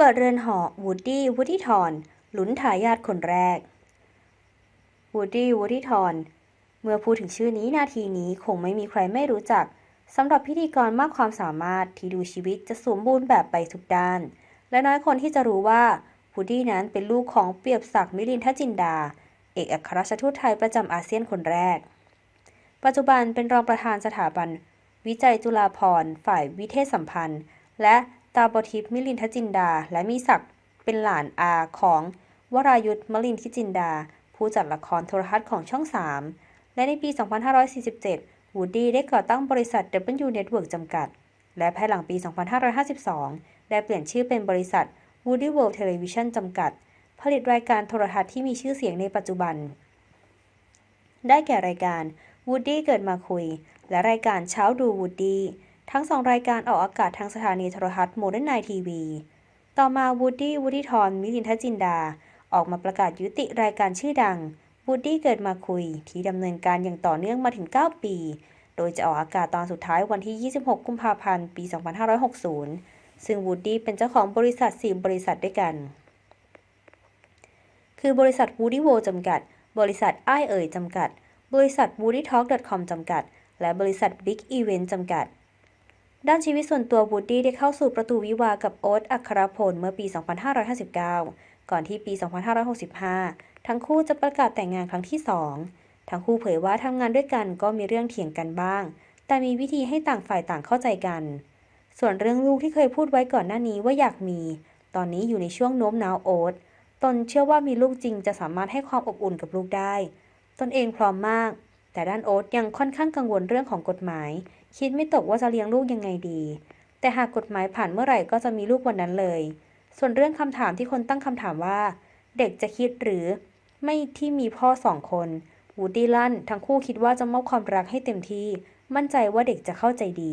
เปิดเรือนหอวูดดี้วูดดี้ทอนลุ้นทายาทคนแรกวูดดี้วูดดี้ทอนเมื่อพูดถึงชื่อนี้นาทีนี้คงไม่มีใครไม่รู้จักสำหรับพิธีกรมากความสามารถที่ดูชีวิตจะสมบูรณ์แบบไปทุกด้าน และน้อยคนที่จะรู้ว่าวูดดี้นั้นเป็นลูกของเปียบศักดิ์มิลินทจินดา เอกอัครราชทูตไทยประจำอาเซียนคนแรก ปัจจุบันเป็นรองประธานสถาบัน วิจัยจุฬาภรณ์ฝ่ายวิเทศสัมพันธ์ และ ตาบทิพย์มิลินทจินดา และมีศักดิ์เป็นหลานอาของวรายุทธมลินทจินดา ผู้จัดละครโทรทัศน์ของช่อง 3 และในปี 2547 วูดดี้ได้ก่อตั้งบริษัท W Network จำกัด และภายหลังปี 2552 ได้เปลี่ยนชื่อเป็นบริษัท Woody World Television จำกัด ผลิตรายการโทรทัศน์ที่มีชื่อเสียงในปัจจุบัน ได้แก่รายการ Woody เกิดมาคุย และรายการเช้าดูวูดดี้ ทั้งสองรายการออกอากาศทางสถานีโทรทัศน์โมเดิร์นไนทีวี ต่อมาวูดดี้วูดดี้ทอนมิลินทจินดา ออกมาประกาศยุติรายการชื่อดังวูดดี้เกิดมาคุย ที่ดำเนินการอย่างต่อเนื่องมาถึง 9 ปี โดยจะออกอากาศตอนสุดท้ายวันที่ 26 กุมภาพันธ์ ปี 2560 ซึ่งวูดดี้เป็นเจ้าของบริษัท 4 บริษัทด้วยกัน คือบริษัท Woody World จำกัด บริษัทไอเอ๋ยจำกัด บริษัท woodytalk.com จำกัด และบริษัท Big Event จำกัด ด้านชีวิตส่วนตัววูดดี้ได้เข้าสู่ประตูวิวากับโอ๊ตอัครพลเมื่อปี 2559 ก่อนที่ปี 2565 ทั้งคู่จะประกาศแต่งงานครั้งที่ 2 ทั้งคู่เผยว่าทำงานด้วยกันก็มีเรื่องเถียงกันบ้าง แต่มีวิธีให้ต่างฝ่ายต่างเข้าใจกัน ส่วนเรื่องลูกที่เคยพูดไว้ก่อนหน้านี้ว่าอยากมี ตอนนี้อยู่ในช่วงโน้มน้าวโอ๊ตตนเชื่อว่ามีลูกจริงจะสามารถให้ความอบอุ่นกับลูกได้ ตนเองพร้อมมาก แต่ด้านโอ๊ตยังค่อนข้างกังวลเรื่องของกฎหมาย คิดไม่ตกว่าจะเลี้ยงลูกยังไงดี แต่หากกฎหมายผ่านเมื่อไหร่ก็จะมีลูกวันนั้นเลย ส่วนเรื่องคำถามที่คนตั้งคำถามว่า เด็กจะคิดหรือ ไม่ที่มีพ่อสองคนวูดดี้ลั่น ทั้งคู่คิดว่าจะมอบความรักให้เต็มที่ มั่นใจว่าเด็กจะเข้าใจดี